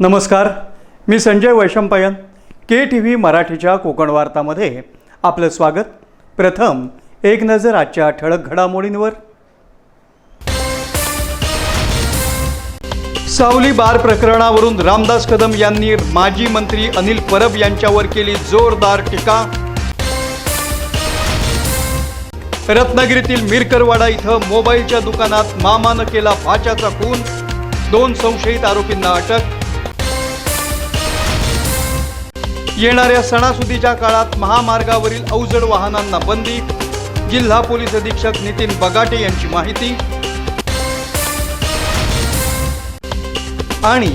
नमस्कार. मी Sanjay Vaishampayan K T V मराठीच्या कोकण वार्तामध्ये आपलं स्वागत. प्रथम एक नजर आजच्या ठळक घडामोडींवर. सावली बार प्रकरणावरून रामदास कदम यांनी माजी मंत्री अनिल परब यांच्यावर केली जोरदार टीका. रत्नागिरीतील मिरकरवाडा इथं मोबाईलच्या दुकानात मामानं केला फाच्याचा खून. दोन संशयित आरोपींना अटक. येणाऱ्या सणासुदीच्या काळात महामार्गावरील अवजड वाहनांना बंदी जिल्हा पोलीस अधीक्षक नितीन बगाटे यांची माहिती. आणि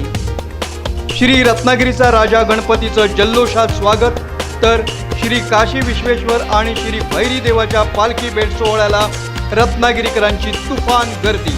श्री रत्नागिरीचा राजा गणपतीचं जल्लोषात स्वागत तर श्री काशी विश्वेश्वर आणि श्री भैरी देवाच्या पालखी भेट सोहळ्याला रत्नागिरीकरांची तुफान गर्दी.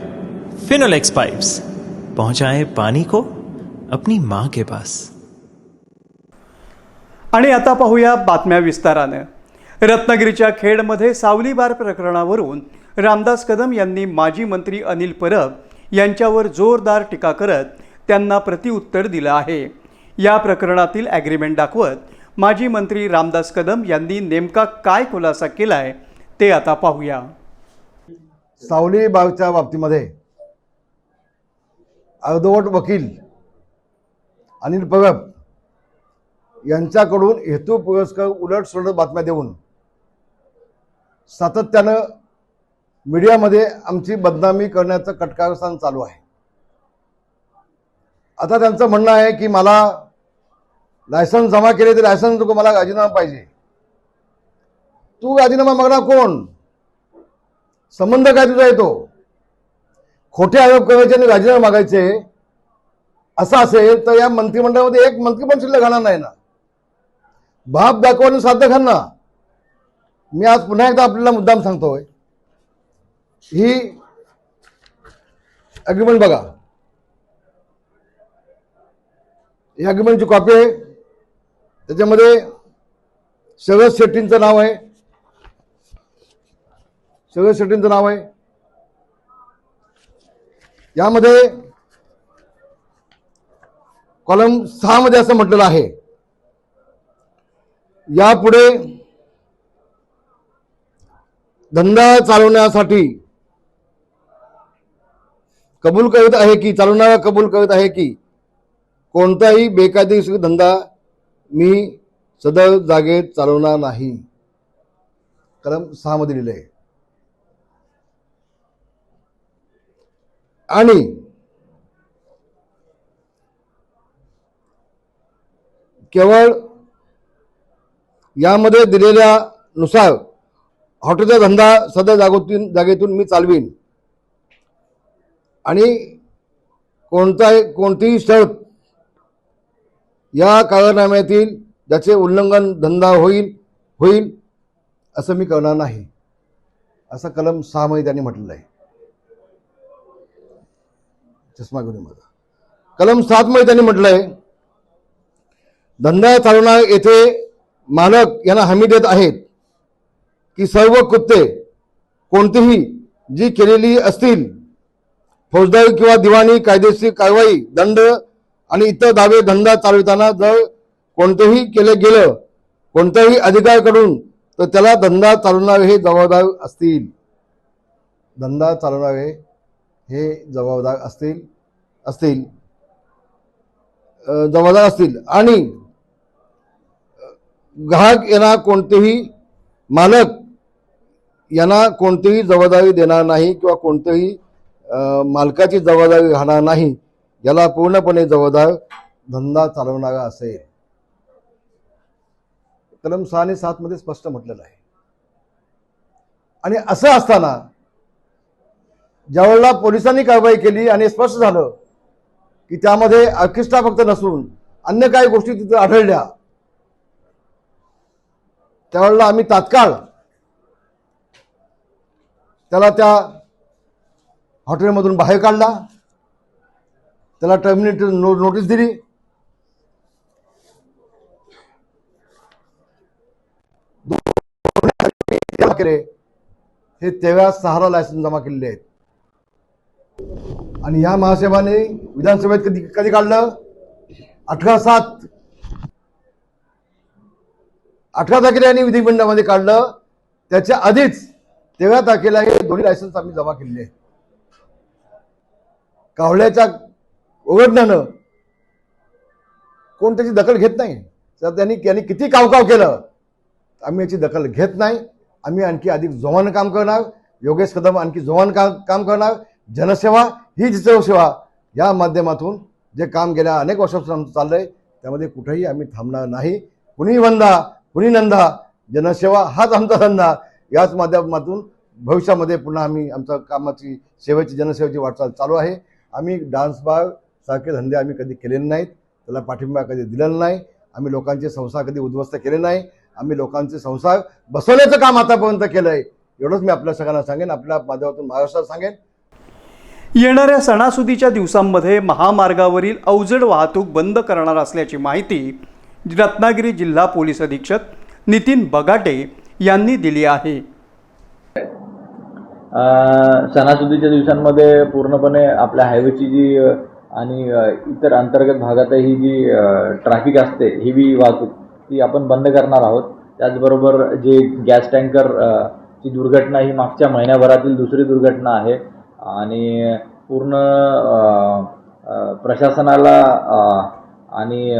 फिनोलेक्स पाइप्स पहुंचाए पानी को अपनी माँ के पास। आणि आता पाहूया बातम्या विस्तारानं. रत्नागिरीच्या खेडमध्ये सावली बार प्रकरणावरून रामदास कदम यांनी माजी मंत्री अनिल परब यांच्यावर जोरदार टीका करत त्यांना प्रतिउत्तर दिलं आहे. या प्रकरणातील ॲग्रीमेंट दाखवत माजी मंत्री रामदास कदम यांनी नेमका काय खुलासा केलाय ते आता पाहूया. सावली बागच्या बाबतीमध्ये अर्धवट वकील अनिल परब यांच्याकडून हेतू पुरस्कार उलट सुलट बातम्या देऊन सातत्यानं मीडियामध्ये आमची बदनामी करण्याचं कटकारस्थान चालू आहे. आता त्यांचं म्हणणं आहे की मला लायसन्स जमा केले तर लायसन्स नको मला राजीनामा पाहिजे. तू राजीनामा मागणार कोण? संबंध काय तुझा येतो? खोटे आरोप करायचे आणि राजीनामे मागायचे असं असेल तर या मंत्रिमंडळामध्ये एक मंत्री पण शिल्लक राहणार नाही ना. बाप दाखवून साध्य खाना मी आज पुन्हा एकदा आपल्याला मुद्दाम सांगतोय. ही अग्रीमेंट बघा. ही अग्रीमेंटची कॉपी आहे. त्याच्यामध्ये शरद शेट्टींचं नाव आहे. शरद शेट्टींचं नाव आहे. यामध्ये कॉलम सहा मध्ये असं म्हटलेलं आहे. यापुढे धंदा चालवण्यासाठी कबूल करत आहे की चालवणारा कबूल करत आहे की कोणताही बेकायदेशीर धंदा मी सदर जागेत चालवणार नाही. कलम सहा मध्ये लिहिलं आहे आणि केवळ यामध्ये दिलेल्या नुसार हॉटेलचा धंदा सदर जागोतून जागेतून मी चालवीन. आणि कोणताही कोणतीही शर्त या करारनाम्यातील ज्याचे उल्लंघन धंदा होईल होईल असं मी करणार नाही. असं कलम सहामध्ये त्यांनी म्हटलेलं आहे. चष्मा घेऊन माझा कलम सातमध्ये त्यांनी म्हटलंय धंदा चालवणार येथे मालक यांना हमी देत आहेत की सर्व कृत्ये कोणतीही जी केलेली असतील फौजदारी किंवा दिवाणी कायदेशीर कारवाई दंड आणि इतर दावे धंदा चालविताना जर कोणतंही केलं गेलं कोणत्याही अधिकाऱ्याकडून तर त्याला धंदा चालवणारे हे जबाबदार असतील. धंदा चालवणारे हे जबाबदार असतील असतील. जबाबदार असतील. आणि ग्राहक यांना कोणतेही मालक यांना कोणतीही जबाबदारी देणार नाही किंवा कोणतेही मालकाची जबाबदारी राहणार नाही याला पूर्णपणे जबाबदार धंदा चालवणारा असेल. कलम सहा आणि सातमध्ये स्पष्ट म्हटलेलं आहे. आणि असं असताना ज्यावेळेला पोलिसांनी कारवाई केली आणि स्पष्ट झालं की त्यामध्ये ऑर्केस्ट्रा फक्त नसून अन्य काही गोष्टी तिथं आढळल्या त्यावेळेला आम्ही तात्काळ त्याला त्या हॉटेलमधून बाहेर काढला त्याला टर्मिनेट नो नोटीस दिली हे तेव्हा सहारा लायसन्स जमा केलेले आहेत आणि या महासाहेबाने विधानसभेत कधी कधी काढलं? अठरा सात. अठरा तारखेला यांनी विधिमंडळामध्ये काढलं. त्याच्या आधीच तेव्हा तारखेला हे दोन्ही लायसन्स आम्ही जमा केलेले. कावळ्याच्या उघडण्यानं कोण त्याची दखल घेत नाही? तर त्यांनी त्यांनी किती कावकाव केलं आम्ही याची दखल घेत नाही. आम्ही आणखी अधिक जोमानं काम करणार. योगेश कदम आणखी जोमानं काम काम करणार. जनसेवा ही सेवा या माध्यमातून जे काम गेल्या अनेक वर्षापासून आमचं चाललं आहे त्यामध्ये कुठेही आम्ही थांबणार नाही. कुणी वंदा कुणी नंदा जनसेवा हाच आमचा धंदा. याच माध्यमातून भविष्यामध्ये पुन्हा आम्ही आमच्या कामाची सेवेची जनसेवेची वाटचाल चालू आहे. आम्ही डान्स बार सारखे धंदे आम्ही कधी केलेले नाहीत. त्याला पाठिंबा कधी दिलेला नाही. आम्ही लोकांचे संसार कधी उद्ध्वस्त केले नाही. आम्ही लोकांचे संसार बसवण्याचं काम आतापर्यंत केलं आहे एवढंच मी आपल्या सगळ्यांना सांगेन. आपल्या माध्यमातून महाराष्ट्रात सांगेन. येणाऱ्या सणासुदीच्या दिवसांमध्ये महामार्गावरील अवजड वाहतूक बंद करणार असल्याची माहिती रत्नागिरी जिल्हा पोलीस अधीक्षक नितीन बगाटे यांनी दिली आहे. सणासुदीच्या दिवसांमध्ये पूर्णपणे आपल्या हायवेची जी आणि इतर अंतर्गत भागातही जी ट्रॅफिक असते हेवी वाहतूक ती आपण बंद करणार आहोत. त्याचबरोबर जे गॅस टँकर ची दुर्घटना ही मागच्या महिन्याभरातील दुसरी दुर्घटना आहे. आणि पूर्ण प्रशासनाला आणि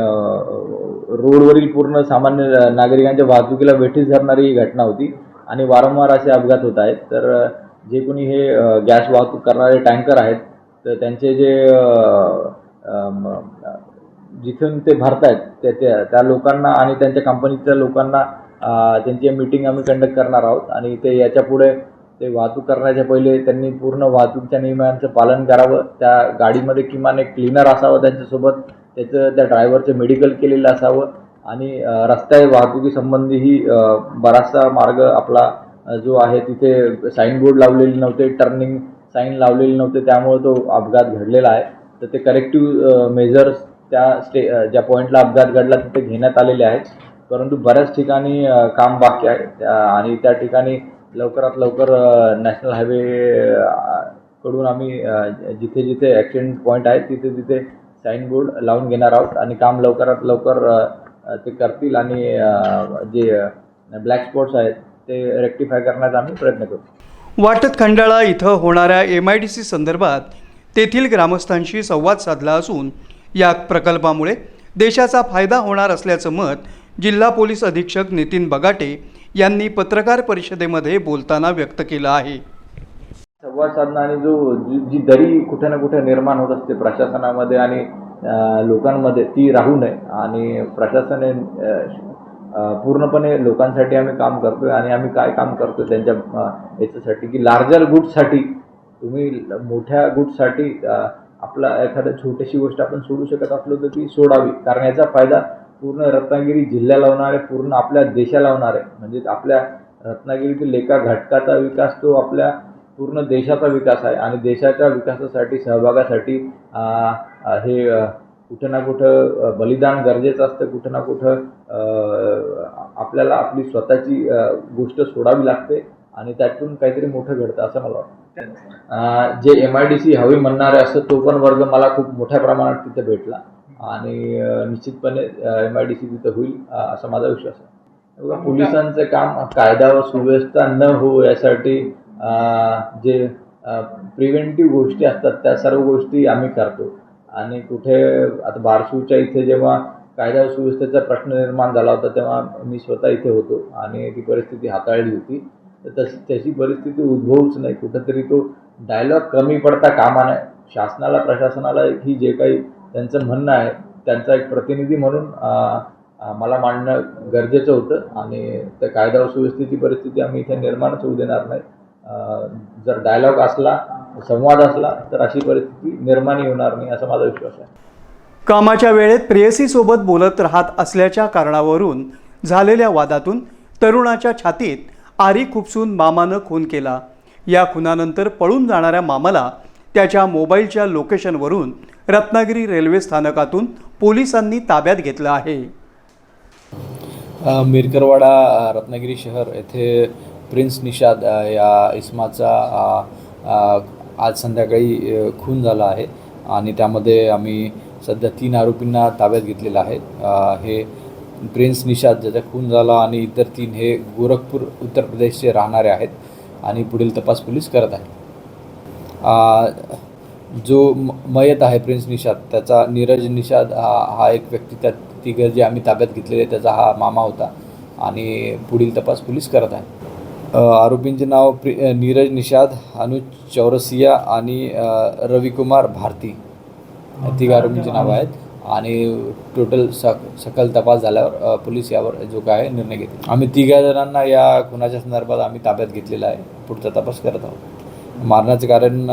रोडवरील पूर्ण सामान्य नागरिकांच्या वाहतुकीला वेठीस धरणारी ही घटना होती. आणि वारंवार असे अपघात होत आहेत. तर जे कोणी हे गॅस वाहतूक करणारे टँकर आहेत तर त्यांचे जे जिथून ते भरतायत त्या त्या त्या लोकांना आणि त्यांच्या कंपनीच्या लोकांना त्यांची मीटिंग आम्ही कंडक्ट करणार आहोत. आणि ते याच्यापुढे ते वाहतूक करण्याच्या पहिले त्यांनी पूर्ण वाहतूकच्या नियमांचं पालन करावं. त्या गाडीमध्ये किमान एक क्लीनर असावं त्यांच्यासोबत. त्याचं त्या ड्रायव्हरचं मेडिकल केलेलं असावं. आणि रस्त्या वाहतुकीसंबंधीही बराचसा मार्ग आपला जो आहे तिथे साईनबोर्ड लावलेले नव्हते टर्निंग साईन लावलेले नव्हते त्यामुळे तो अपघात घडलेला आहे. तर ते करेक्टिव्ह मेजर्स त्या स्टे ज्या पॉईंटला अपघात घडला तिथे घेण्यात आलेले आहेत. परंतु बऱ्याच ठिकाणी काम बाकी आहे. त्या- आणि त्या ठिकाणी लवकरात लवकर नॅशनल हायवे कडून आम्ही जिथे जिथे ॲक्सिडेंट पॉईंट आहेत तिथे तिथे साईनबोर्ड लावून घेणार आहोत आणि काम लवकरात लवकर ते करतील आणि जे ब्लॅक स्पॉट्स आहेत ते रेक्टिफाय करण्याचा आम्ही प्रयत्न करू. वाटत खंडाळा इथं होणाऱ्या एम आय डी सी संदर्भात तेथील ग्रामस्थांशी संवाद साधला असून या प्रकल्पामुळे देशाचा फायदा होणार असल्याचं मत जिल्हा पोलीस अधीक्षक नितीन बगाटे यांनी पत्रकार परिषदेमध्ये बोलताना व्यक्त केलं आहे. संवाद साधणं आणि जो जी जी दरी कुठे ना कुठे निर्माण होत असते प्रशासनामध्ये आणि लोकांमध्ये ती राहू नये. आणि प्रशासन पूर्णपणे लोकांसाठी आम्ही काम करतोय आणि आम्ही काय काम करतोय त्यांच्या याच्यासाठी की लार्जर गुटसाठी तुम्ही मोठ्या गुटसाठी आपला एखाद्या छोटीशी गोष्ट आपण सोडू शकत असलो तर ती सोडावी. कारण याचा फायदा पूर्ण रत्नागिरी जिल्ह्याला होणार आहे पूर्ण आपल्या देशाला होणार आहे म्हणजे आपल्या रत्नागिरीतील एका घटकाचा विकास तो आपल्या पूर्ण देशाचा विकास आहे. आणि देशाच्या विकासासाठी सहभागासाठी हे कुठं ना कुठं बलिदान गरजेचं असतं. कुठं ना कुठं आपल्याला आपली स्वतःची गोष्ट सोडावी लागते. आणि त्यातून काहीतरी मोठं घडतं असं मला वाटतं. जे एम आय डी सी हवी म्हणणारे असं तो पण वर्ग मला खूप मोठ्या प्रमाणात तिथे भेटला. आणि निश्चितपणे एम आय डी सी तिथं होईल असा माझा विश्वास आहे. बघा, पोलिसांचं काम कायदा व सुव्यवस्था न हो यासाठी जे प्रिव्हेंटिव्ह गोष्टी असतात त्या सर्व गोष्टी आम्ही करतो. आणि कुठे आता बारसूच्या इथे जेव्हा कायदा सुव्यवस्थेचा प्रश्न निर्माण झाला होता तेव्हा मी स्वतः इथे होतो आणि ती परिस्थिती हाताळली होती. तर तशी तशी परिस्थिती उद्भवूच नाही. कुठंतरी तो डायलॉग कमी पडता कामा नये. शासनाला प्रशासनाला ही जे काही त्यांचं म्हणणं आहे त्यांचा एक प्रतिनिधी म्हणून मला मांडणं गरजेचं होतं आणि त्या कायदा व सुव्यवस्थेची परिस्थिती आम्ही इथे निर्माणच होऊ देणार नाही. जर डायलॉग असला संवाद असला तर अशी परिस्थिती निर्माणही होणार नाही असा माझा विश्वास आहे. कामाच्या वेळेत प्रेयसीसोबत बोलत राहत असल्याच्या कारणावरून झालेल्या वादातून तरुणाच्या छातीत आरी खुपसून मामानं खून केला. या खुनानंतर पळून जाणाऱ्या मामाला त्याच्या मोबाईलच्या लोकेशनवरून रत्नागिरी रेल्वे स्थानकातून पोलिसांनी ताब्यात घेतलं आहे. मिरकरवाडा रत्नागिरी शहर येथे प्रिन्स निषाद या इस्माचा आज संध्याकाळी खून झाला आहे आणि त्यामध्ये आम्ही सध्या तीन आरोपींना ताब्यात घेतलेलं आहे. हे प्रिन्स निषाद ज्याचा खून झाला आणि इतर तीन हे गोरखपूर उत्तर प्रदेशचे राहणारे आहेत आणि पुढील तपास पोलीस करत आहेत. जो म- मयत आहे प्रिन्स निषाद त्याचा नीरज निषाद हा हा एक व्यक्ती त्या तिघं जे आम्ही ताब्यात घेतलेले त्याचा हा मामा होता. आणि पुढील तपास पोलीस करत आहे. आरोपींचे नाव प्रि नीरज निषाद अनुज चौरसिया आणि रविकुमार भारती. तिघ आरोपींची नावं आहेत. आणि टोटल सक सकल तपास झाल्यावर पोलीस यावर जो काय आहे निर्णय घेतील. आम्ही तिघा जणांना या खुनाच्या संदर्भात आम्ही ताब्यात घेतलेला आहे. पुढचा तपास करत आहोत. मारण्याचं कारण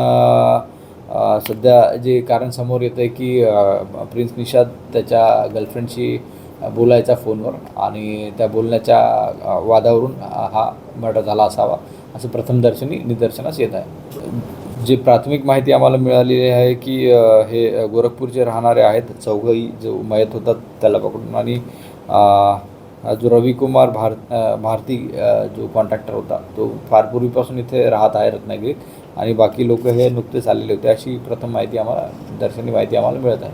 सध्या जे कारण समोर येतं आहे की प्रिन्स निषाद त्याच्या गर्लफ्रेंडशी बोलायचा फोनवर आणि त्या बोलण्याच्या वादावरून हा मर्डर झाला असावा असं प्रथमदर्शनी निदर्शनास येत आहे. जे प्राथमिक माहिती आम्हाला मिळालेली आहे की हे गोरखपूरचे राहणारे आहेत चौघही जो मयत होतात त्याला पकडून आणि जो रविकुमार भार भारती जो कॉन्ट्रॅक्टर होता तो फार पूर्वीपासून इथे राहत आहे रत्नागिरीत. आणि बाकी लोक हे नुकतेच आलेले होते. अशी प्रथम माहिती आम्हाला दर्शनी माहिती आम्हाला मिळत आहे.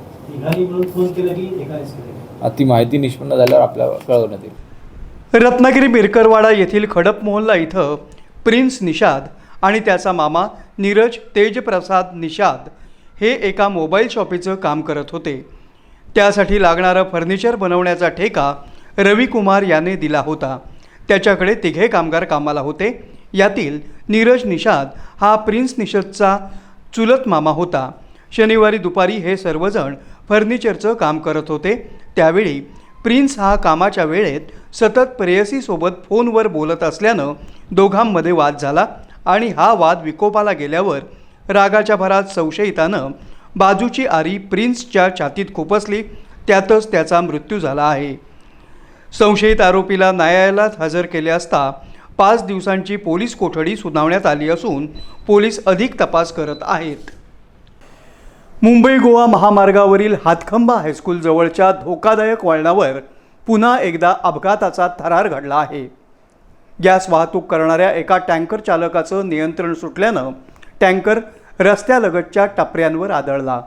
ती माहिती निष्पन्न झाल्यावर आपल्याला कळवण्यात येईल. रत्नागिरी बिरकरवाडा येथील खडप मोहल्ला इथं प्रिन्स निषाद आणि त्याचा मामा नीरज तेजप्रसाद निषाद हे एका मोबाईल शॉपीचं काम करत होते. त्यासाठी लागणारं फर्निचर बनवण्याचा ठेका रविकुमार याने दिला होता. त्याच्याकडे तिघे कामगार कामाला होते. यातील नीरज निषाद हा प्रिन्स निषादचा चुलत मामा होता. शनिवारी दुपारी हे सर्वजण फर्निचरचं काम करत होते. त्यावेळी प्रिन्स हा कामाच्या वेळेत सतत प्रेयसीसोबत फोनवर बोलत असल्यानं दोघांमध्ये वाद झाला आणि हा वाद विकोपाला गेल्यावर रागाच्या भरात संशयितानं बाजूची आरी प्रिन्सच्या छातीत खुपसली. त्यातच त्याचा मृत्यू झाला आहे. संशयित आरोपीला न्यायालयात हजर केले असता पाच दिवसांची पोलीस कोठडी सुनावण्यात आली असून पोलीस अधिक तपास करत आहेत. मुंबई गोवा महामार्गावरील हातखंबा हायस्कूलजवळच्या धोकादायक वळणावर पुन्हा एकदा अपघाताचा थरार घडला आहे. गॅस वाहतूक करणाऱ्या एका टँकर चालकाचं नियंत्रण सुटल्यानं टँकर रस्त्यालगतच्या टपऱ्यांवर आदळला.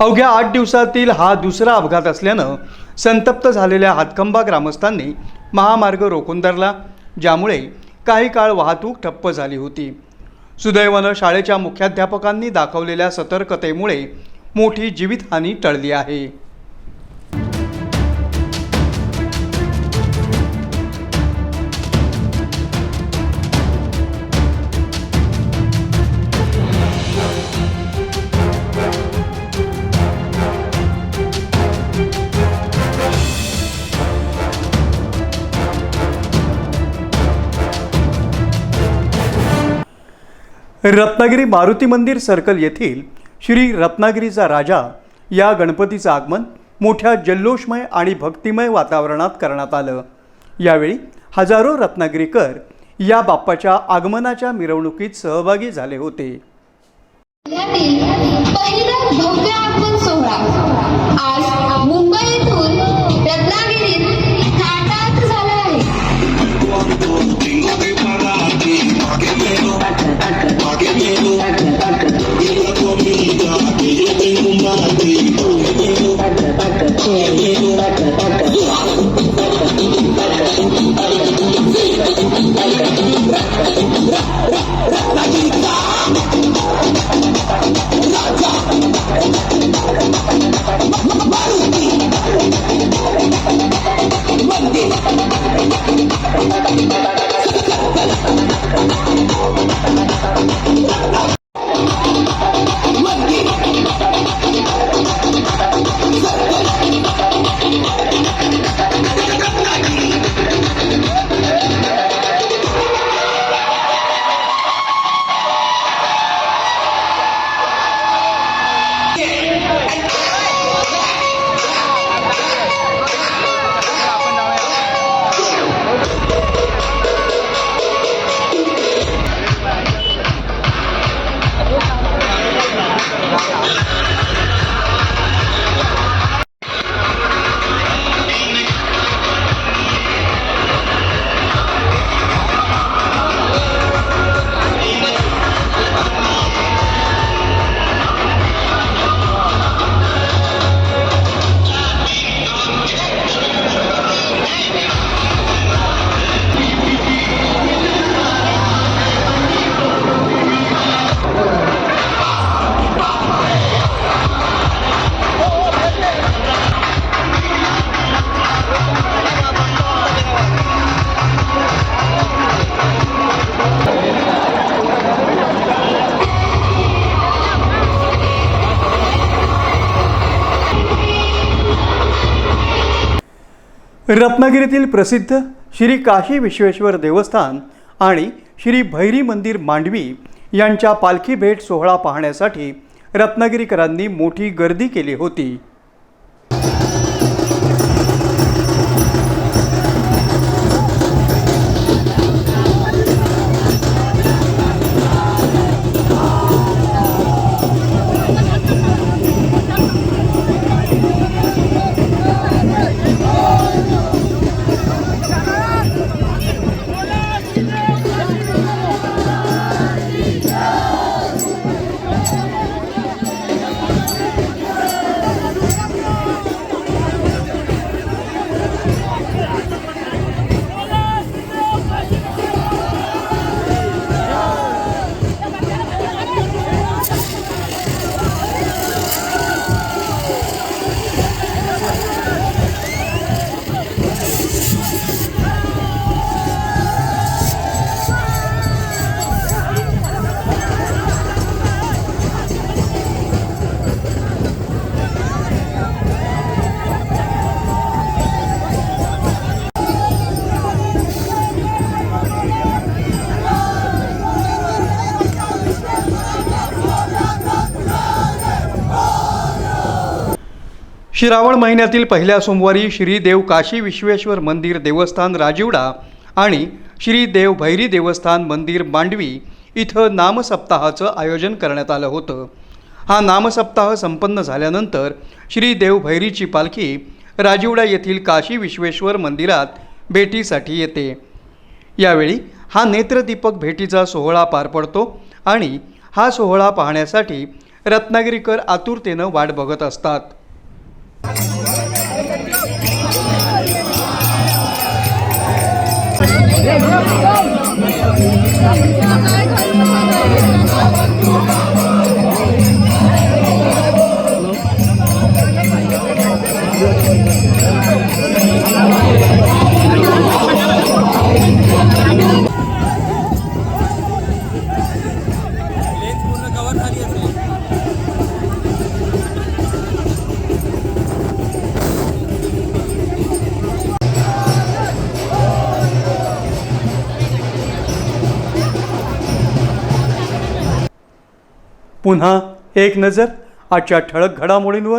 अवघ्या आठ दिवसातील हा दुसरा अपघात असल्यानं संतप्त झालेल्या हातखंबा ग्रामस्थांनी महामार्ग रोखून धरला ज्यामुळे काही काळ वाहतूक ठप्प झाली होती. सुदैवानं शाळेच्या मुख्याध्यापकांनी दाखवलेल्या सतर्कतेमुळे मोठी जीवितहानी टळली आहे. रत्नागिरी मारुती मंदिर सर्कल येथील श्री रत्नागिरीचा राजा या गणपतीचं आगमन मोठ्या जल्लोषमय आणि भक्तिमय वातावरणात करण्यात आलं. यावेळी हजारो रत्नागिरीकर या बाप्पाच्या आगमनाच्या मिरवणुकीत सहभागी झाले होते. पहिला भव्य आगमन सोहळा. आज मुंबई Let's get it. रत्नागिरीतील प्रसिद्ध श्री काशी विश्वेश्वर देवस्थान आणि श्री भैरी मंदिर मांडवी यांच्या पालखी भेट सोहळा पाहण्यासाठी रत्नागिरीकरांनी मोठी गर्दी केली होती. श्रावण महिन्यातील पहिल्या सोमवारी श्री देव काशी विश्वेश्वर मंदिर देवस्थान राजिवडा आणि श्री देव भैरी देवस्थान मंदिर मांडवी इथं नामसप्ताहाचं आयोजन करण्यात आलं होतं. हा नामसप्ताह संपन्न झाल्यानंतर श्री देव भैरीची पालखी राजिवडा येथील काशी विश्वेश्वर मंदिरात भेटीसाठी येते. यावेळी हा नेत्रदीपक भेटीचा सोहळा पार पडतो आणि हा सोहळा पाहण्यासाठी रत्नागिरीकर आतुरतेनं वाट बघत असतात. Yeah, go, go, go! पुन्हा एक नजर आजच्या ठळक घडामोडींवर.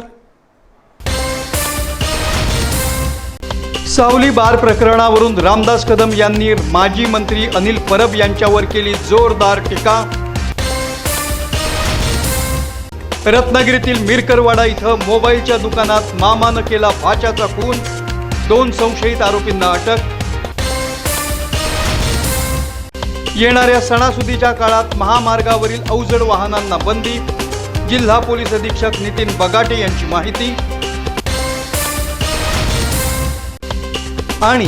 सावली बार प्रकरणावरून रामदास कदम यांनी माजी मंत्री अनिल परब यांच्यावर केली जोरदार टीका. रत्नागिरीतील मिरकरवाडा इथं मोबाईलच्या दुकानात मामानं केला भाच्याचा खून. दोन संशयित आरोपींना अटक. येणाऱ्या सणासुदीच्या काळात महामार्गावरील अवजड वाहनांना बंदी. जिल्हा पोलीस अधीक्षक नितीन बगाटे यांची माहिती. आणि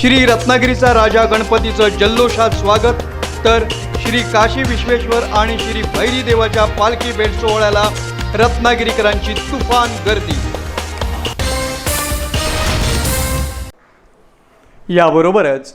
श्री रत्नागिरीचा राजा गणपतीचं जल्लोषात स्वागत. तर श्री काशी विश्वेश्वर आणि श्री भैरी देवाच्या पालखी भेट सोहळ्याला रत्नागिरीकरांची तुफान गर्दी. याबरोबरच